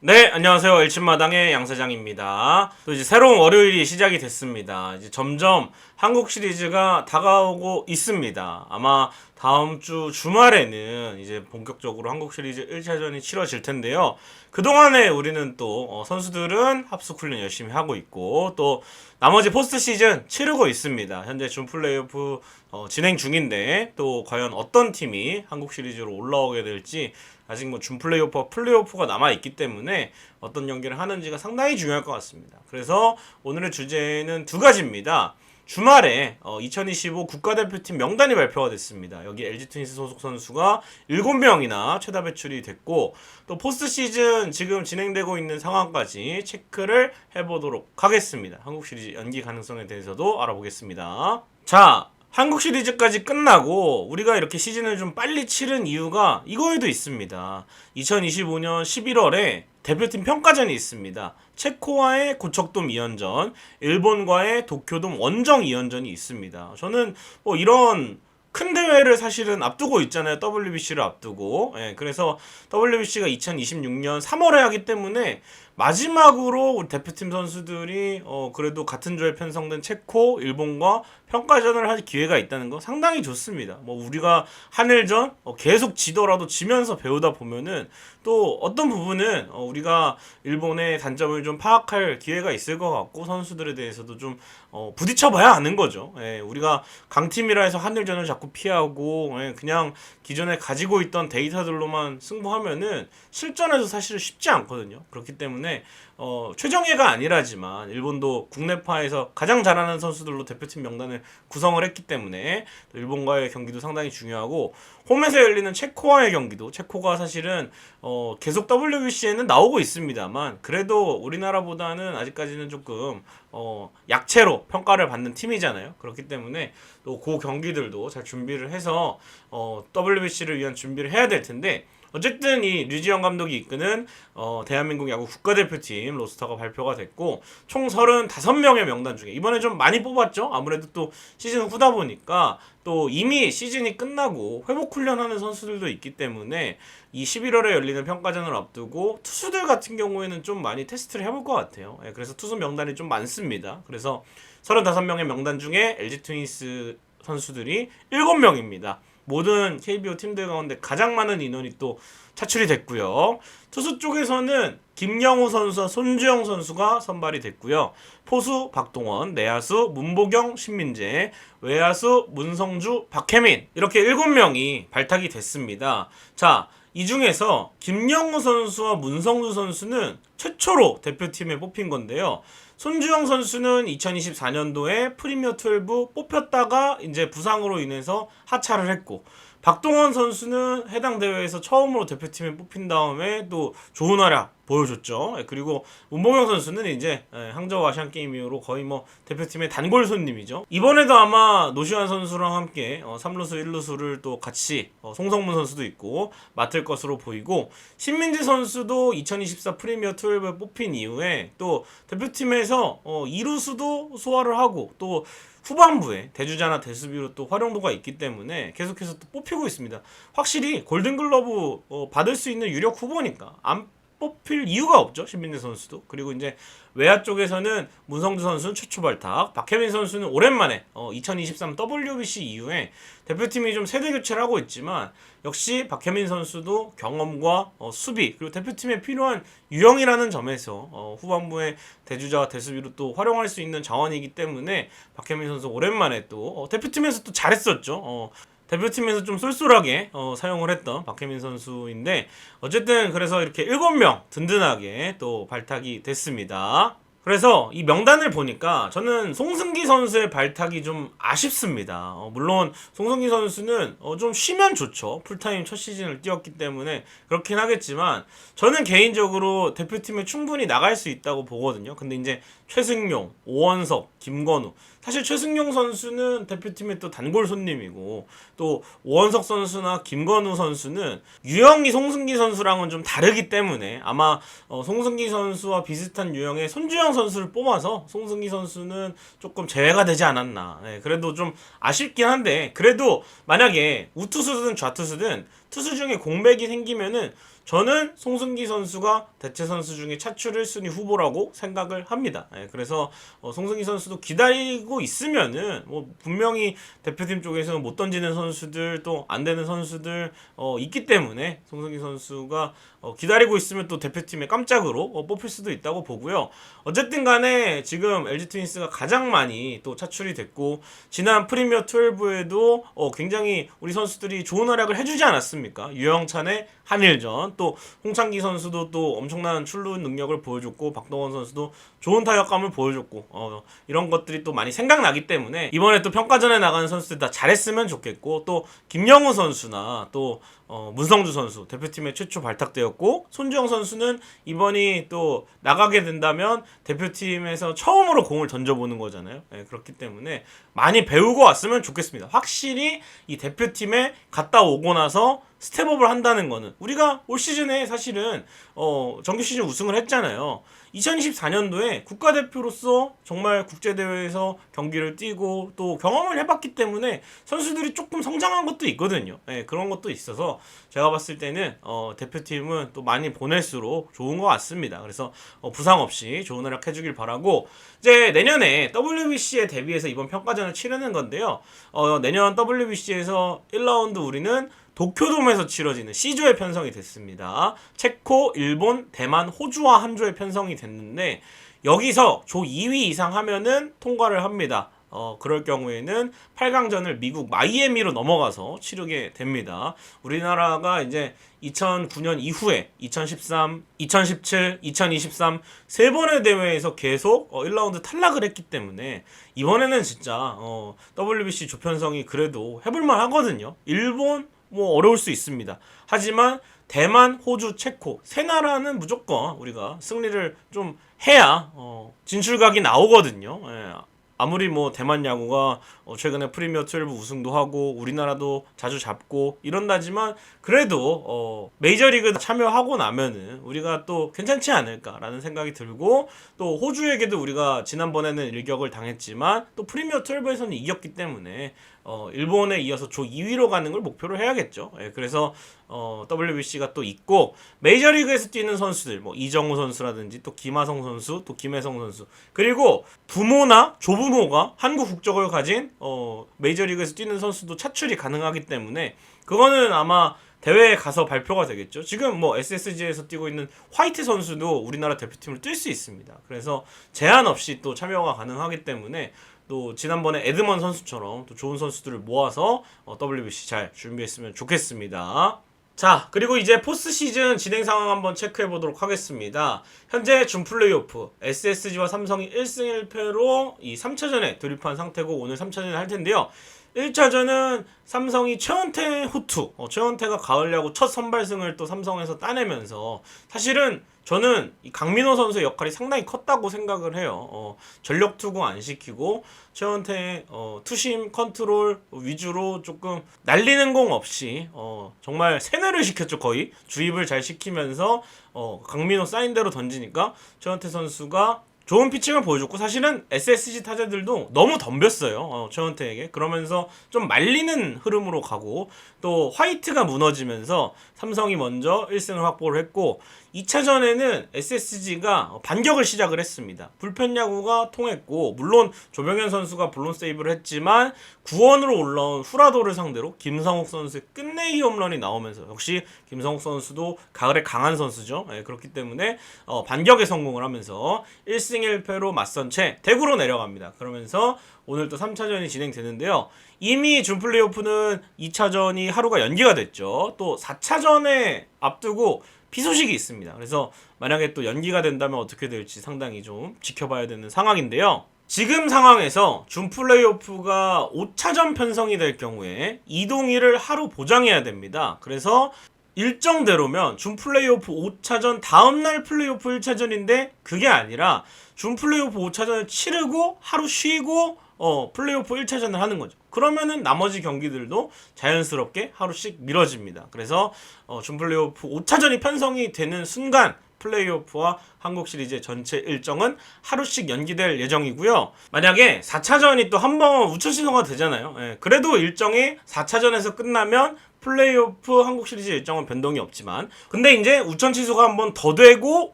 네, 안녕하세요. 일침마당의 양사장입니다. 또 이제 새로운 월요일이 시작이 됐습니다. 이제 점점 한국 시리즈가 다가오고 있습니다. 아마 다음 주 주말에는 이제 본격적으로 한국 시리즈 1차전이 치러질 텐데요. 그동안에 우리는 또 어, 선수들은 합숙 훈련 열심히 하고 있고 또 나머지 포스트 시즌 치르고 있습니다. 현재 준 플레이오프 어, 진행 중인데 또 과연 어떤 팀이 한국 시리즈로 올라오게 될지 아직 뭐 준 플레이오프와 플레이오프가 남아 있기 때문에 어떤 경기를 하는지가 상당히 중요할 것 같습니다. 그래서 오늘의 주제는 두 가지입니다. 주말에 어, 2025 국가대표팀 명단이 발표가 됐습니다. 여기 LG 트윈스 소속 선수가 7명이나 최다 배출이 됐고 또 포스트 시즌 지금 진행되고 있는 상황까지 체크를 해보도록 하겠습니다. 한국 시리즈 연기 가능성에 대해서도 알아보겠습니다. 자, 한국 시리즈까지 끝나고 우리가 이렇게 시즌을 좀 빨리 치른 이유가 이거에도 있습니다. 2025년 11월에 대표팀 평가전이 있습니다. 체코와의 고척돔 2연전, 일본과의 도쿄돔 원정 2연전이 있습니다. 저는 뭐 이런 큰 대회를 사실은 앞두고 있잖아요. WBC를 앞두고. 예, 그래서 WBC가 2026년 3월에 하기 때문에 마지막으로 우리 대표팀 선수들이 어 그래도 같은 조에 편성된 체코, 일본과 평가전을 할 기회가 있다는 거 상당히 좋습니다. 뭐 우리가 한일전 어 계속 지더라도 지면서 배우다 보면은 또 어떤 부분은 어 우리가 일본의 단점을 좀 파악할 기회가 있을 것 같고 선수들에 대해서도 좀 어 부딪혀봐야 아는 거죠. 예, 우리가 강팀이라 해서 한일전을 자꾸 피하고 예, 그냥 기존에 가지고 있던 데이터들로만 승부하면은 실전에서 사실은 쉽지 않거든요. 그렇기 때문에 어, 최정예가 아니라지만 일본도 국내파에서 가장 잘하는 선수들로 대표팀 명단을 구성을 했기 때문에 또 일본과의 경기도 상당히 중요하고 홈에서 열리는 체코와의 경기도 체코가 사실은 어, 계속 WBC에는 나오고 있습니다만 그래도 우리나라보다는 아직까지는 조금 어, 약체로 평가를 받는 팀이잖아요. 그렇기 때문에 또 그 경기들도 잘 준비를 해서 어, WBC를 위한 준비를 해야 될 텐데 어쨌든 이 류지영 감독이 이끄는 어, 대한민국 야구 국가대표팀 로스터가 발표가 됐고 총 35명의 명단 중에 이번에 좀 많이 뽑았죠. 아무래도 또 시즌 후다 보니까 또 이미 시즌이 끝나고 회복 훈련하는 선수들도 있기 때문에 이 11월에 열리는 평가전을 앞두고 투수들 같은 경우에는 좀 많이 테스트를 해볼 것 같아요. 예, 그래서 투수 명단이 좀 많습니다. 그래서 35명의 명단 중에 LG 트윈스 선수들이 7명입니다. 모든 KBO 팀들 가운데 가장 많은 인원이 또 차출이 됐고요. 투수 쪽에서는 김영호 선수와 손주영 선수가 선발이 됐고요. 포수 박동원, 내야수 문보경, 신민재, 외야수 문성주, 박혜민 이렇게 7명이 발탁이 됐습니다. 자, 이 중에서 김영호 선수와 문성주 선수는 최초로 대표팀에 뽑힌 건데요. 손주영 선수는 2024년도에 프리미어 12 뽑혔다가 이제 부상으로 인해서 하차를 했고 박동원 선수는 해당 대회에서 처음으로 대표팀에 뽑힌 다음에 또 좋은 활약 보여줬죠. 예, 그리고 문봉영 선수는 이제 예, 항저우 아시안 게임 이후로 거의 뭐 대표팀의 단골 손님이죠. 이번에도 아마 노시환 선수랑 함께 어, 3루수 1루수를 또 같이 어, 송성문 선수도 있고 맡을 것으로 보이고 신민지 선수도 2024 프리미어 12에 뽑힌 이후에 또 대표팀에서 어, 2루수도 소화를 하고 또 후반부에 대주자나 대수비로 또 활용도가 있기 때문에 계속해서 또 뽑히고 있습니다. 확실히 골든글러브 어, 받을 수 있는 유력 후보니까 안 뽑힐 이유가 없죠 신민재 선수도 그리고 이제 외야 쪽에서는 문성주 선수는 최초 발탁 박혜민 선수는 오랜만에 어, 2023 WBC 이후에 대표팀이 좀 세대 교체를 하고 있지만 역시 박혜민 선수도 경험과 어, 수비 그리고 대표팀에 필요한 유형이라는 점에서 어, 후반부에 대주자와 대수비로 또 활용할 수 있는 자원이기 때문에 박혜민 선수 오랜만에 또 어, 대표팀에서 또 잘했었죠. 어, 대표팀에서 좀 쏠쏠하게 어, 사용을 했던 박혜민 선수인데 어쨌든 그래서 이렇게 7명 든든하게 또 발탁이 됐습니다. 그래서 이 명단을 보니까 저는 송승기 선수의 발탁이 좀 아쉽습니다. 어, 물론 송승기 선수는 어, 좀 쉬면 좋죠. 풀타임 첫 시즌을 뛰었기 때문에 그렇긴 하겠지만 저는 개인적으로 대표팀에 충분히 나갈 수 있다고 보거든요. 근데 이제 최승용, 오원석, 김건우 사실 최승용 선수는 대표팀의 또 단골 손님이고 또 오원석 선수나 김건우 선수는 유형이 송승기 선수랑은 좀 다르기 때문에 아마 어, 송승기 선수와 비슷한 유형의 손주영 선수를 뽑아서 송승기 선수는 조금 제외가 되지 않았나. 네, 그래도 좀 아쉽긴 한데 그래도 만약에 우투수든 좌투수든 투수 중에 공백이 생기면은 저는 송승기 선수가 대체 선수 중에 차출 1순위 후보라고 생각을 합니다. 예, 그래서 어, 송승기 선수도 기다리고 있으면은 뭐 분명히 대표팀 쪽에서는 못 던지는 선수들 또 안 되는 선수들 어, 있기 때문에 송승기 선수가 어, 기다리고 있으면 또 대표팀에 깜짝으로 어, 뽑힐 수도 있다고 보고요. 어쨌든 간에 지금 LG 트윈스가 가장 많이 또 차출이 됐고 지난 프리미어 12에도 어, 굉장히 우리 선수들이 좋은 활약을 해주지 않았습니까? 유영찬의 한일전 또 홍창기 선수도 또 엄청난 출루 능력을 보여줬고 박동원 선수도 좋은 타격감을 보여줬고 어, 이런 것들이 또 많이 생각나기 때문에 이번에 또 평가전에 나가는 선수들 다 잘했으면 좋겠고 또 김영우 선수나 또 어, 문성주 선수 대표팀에 최초 발탁되었고 손주영 선수는 이번이 또 나가게 된다면 대표팀에서 처음으로 공을 던져보는 거잖아요. 예, 그렇기 때문에 많이 배우고 왔으면 좋겠습니다. 확실히 이 대표팀에 갔다 오고 나서 스텝업을 한다는 거는 우리가 올 시즌에 사실은 어, 정규 시즌 우승을 했잖아요. 2024년도에 국가대표로서 정말 국제대회에서 경기를 뛰고 또 경험을 해봤기 때문에 선수들이 조금 성장한 것도 있거든요. 예, 그런 것도 있어서 제가 봤을 때는 어, 대표팀은 또 많이 보낼수록 좋은 것 같습니다. 그래서 어, 부상 없이 좋은 활약 해주길 바라고 이제 내년에 WBC에 대비해서 이번 평가전을 치르는 건데요. 어, 내년 WBC에서 1라운드 우리는 도쿄돔에서 치러지는 C조에 편성이 됐습니다. 체코, 일본, 대만, 호주와 한 조에 편성이 됐는데 여기서 조 2위 이상 하면은 통과를 합니다. 어, 그럴 경우에는 8강전을 미국 마이애미로 넘어가서 치르게 됩니다. 우리나라가 이제 2009년 이후에 2013, 2017, 2023 세 번의 대회에서 계속 어, 1라운드 탈락을 했기 때문에 이번에는 진짜 어, WBC 조편성이 그래도 해볼만 하거든요. 일본 뭐 어려울 수 있습니다. 하지만 대만, 호주, 체코 세 나라는 무조건 우리가 승리를 좀 해야 어, 진출각이 나오거든요. 예. 아무리 뭐 대만 야구가 어, 최근에 프리미어 12 우승도 하고 우리나라도 자주 잡고 이런다지만 그래도 어, 메이저리그 참여하고 나면은 우리가 또 괜찮지 않을까라는 생각이 들고 또 호주에게도 우리가 지난번에는 일격을 당했지만 또 프리미어 12에서는 이겼기 때문에 어, 일본에 이어서 조 2위로 가는 걸 목표로 해야겠죠. 예, 그래서 어, WBC가 또 있고 메이저리그에서 뛰는 선수들 뭐 이정우 선수라든지 또 김하성 선수 또 김혜성 선수 그리고 부모나 조부모가 한국 국적을 가진 어, 메이저리그에서 뛰는 선수도 차출이 가능하기 때문에 그거는 아마 대회에 가서 발표가 되겠죠. 지금 뭐 SSG에서 뛰고 있는 화이트 선수도 우리나라 대표팀을 뛸 수 있습니다. 그래서 제한 없이 또 참여가 가능하기 때문에 또 지난번에 에드먼 선수처럼 또 좋은 선수들을 모아서 어, WBC 잘 준비했으면 좋겠습니다. 자, 그리고 이제 포스트 시즌 진행 상황 한번 체크해 보도록 하겠습니다. 현재 준 플레이오프 SSG와 삼성이 1승 1패로 이 3차전에 돌입한 상태고 오늘 3차전을 할 텐데요. 1차전은 삼성이 최원태 후투, 어, 최원태가 가을 야구 첫 선발승을 또 삼성에서 따내면서 사실은 저는 이 강민호 선수의 역할이 상당히 컸다고 생각을 해요. 어, 전력 투구 안 시키고 최원태 어, 투심 컨트롤 위주로 조금 날리는 공 없이 어, 정말 세뇌를 시켰죠 거의 주입을 잘 시키면서 어, 강민호 사인대로 던지니까 최원태 선수가 좋은 피칭을 보여줬고 사실은 SSG 타자들도 너무 덤볐어요 어, 최원태에게. 그러면서 좀 말리는 흐름으로 가고 또 화이트가 무너지면서 삼성이 먼저 1승을 확보를 했고 2차전에는 SSG가 반격을 시작을 했습니다. 불펜 야구가 통했고 물론 조병현 선수가 블론 세이브를 했지만 구원으로 올라온 후라도를 상대로 김성욱 선수의 끝내기 홈런이 나오면서 역시 김성욱 선수도 가을에 강한 선수죠. 예, 그렇기 때문에 어, 반격에 성공을 하면서 1승 1패로 맞선 채 대구로 내려갑니다. 그러면서 오늘 또 3차전이 진행되는데요. 이미 준 플레이오프는 2차전이 하루가 연기가 됐죠. 또 4차전에 앞두고 피소식이 있습니다. 그래서 만약에 또 연기가 된다면 어떻게 될지 상당히 좀 지켜봐야 되는 상황인데요. 지금 상황에서 준 플레이오프가 5차전 편성이 될 경우에 이동일을 하루 보장해야 됩니다. 그래서 일정대로면 준 플레이오프 5차전 다음날 플레이오프 1차전인데 그게 아니라 준 플레이오프 5차전을 치르고 하루 쉬고 어, 플레이오프 1차전을 하는 거죠. 그러면은 나머지 경기들도 자연스럽게 하루씩 미뤄집니다. 그래서 어, 준 플레이오프 5차전이 편성이 되는 순간 플레이오프와 한국 시리즈의 전체 일정은 하루씩 연기될 예정이고요. 만약에 4차전이 또 한 번 우천 신호가 되잖아요. 예, 그래도 일정이 4차전에서 끝나면 플레이오프 한국 시리즈 일정은 변동이 없지만 근데 이제 우천 취소가 한 번 더 되고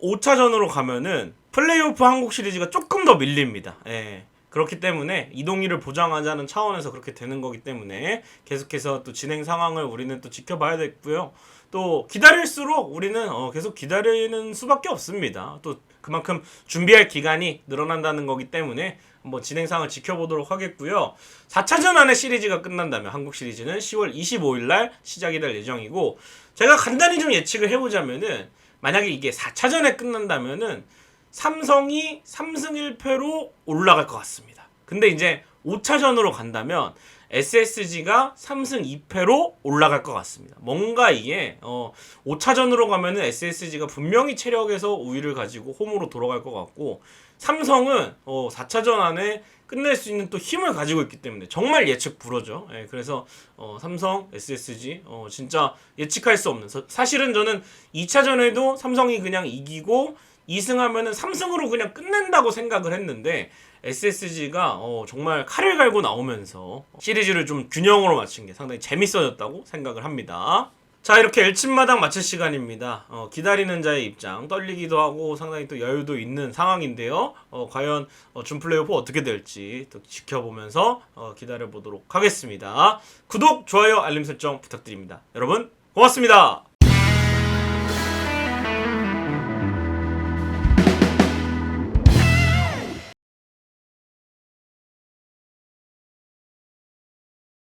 5차전으로 가면은 플레이오프 한국 시리즈가 조금 더 밀립니다. 예. 그렇기 때문에 이동일을 보장하자는 차원에서 그렇게 되는 거기 때문에 계속해서 또 진행 상황을 우리는 또 지켜봐야 되고요. 또 기다릴수록 우리는 어, 계속 기다리는 수밖에 없습니다. 또 그만큼 준비할 기간이 늘어난다는 거기 때문에 한번 진행 상황을 지켜보도록 하겠고요. 4차전 안에 시리즈가 끝난다면 한국 시리즈는 10월 25일 날 시작이 될 예정이고 제가 간단히 좀 예측을 해보자면은 만약에 이게 4차전에 끝난다면은 삼성이 3승 1패로 올라갈 것 같습니다. 근데 이제 5차전으로 간다면 SSG가 3승 2패로 올라갈 것 같습니다. 뭔가 이게 어 5차전으로 가면은 SSG가 분명히 체력에서 우위를 가지고 홈으로 돌아갈 것 같고 삼성은 어 4차전 안에 끝낼 수 있는 또 힘을 가지고 있기 때문에 정말 예측 불허죠. 예, 그래서 어, 삼성, SSG 어, 진짜 예측할 수 없는 서- 사실은 저는 2차전에도 삼성이 그냥 이기고 2승하면은 3승으로 그냥 끝낸다고 생각을 했는데 SSG가 어, 정말 칼을 갈고 나오면서 시리즈를 좀 균형으로 맞춘 게 상당히 재밌어졌다고 생각을 합니다. 자 이렇게 엘친마당 마칠 시간입니다. 어, 기다리는 자의 입장 떨리기도 하고 상당히 또 여유도 있는 상황인데요. 어, 과연 어, 준 플레이오프 어떻게 될지 또 지켜보면서 어, 기다려 보도록 하겠습니다. 구독, 좋아요, 알림 설정 부탁드립니다. 여러분 고맙습니다.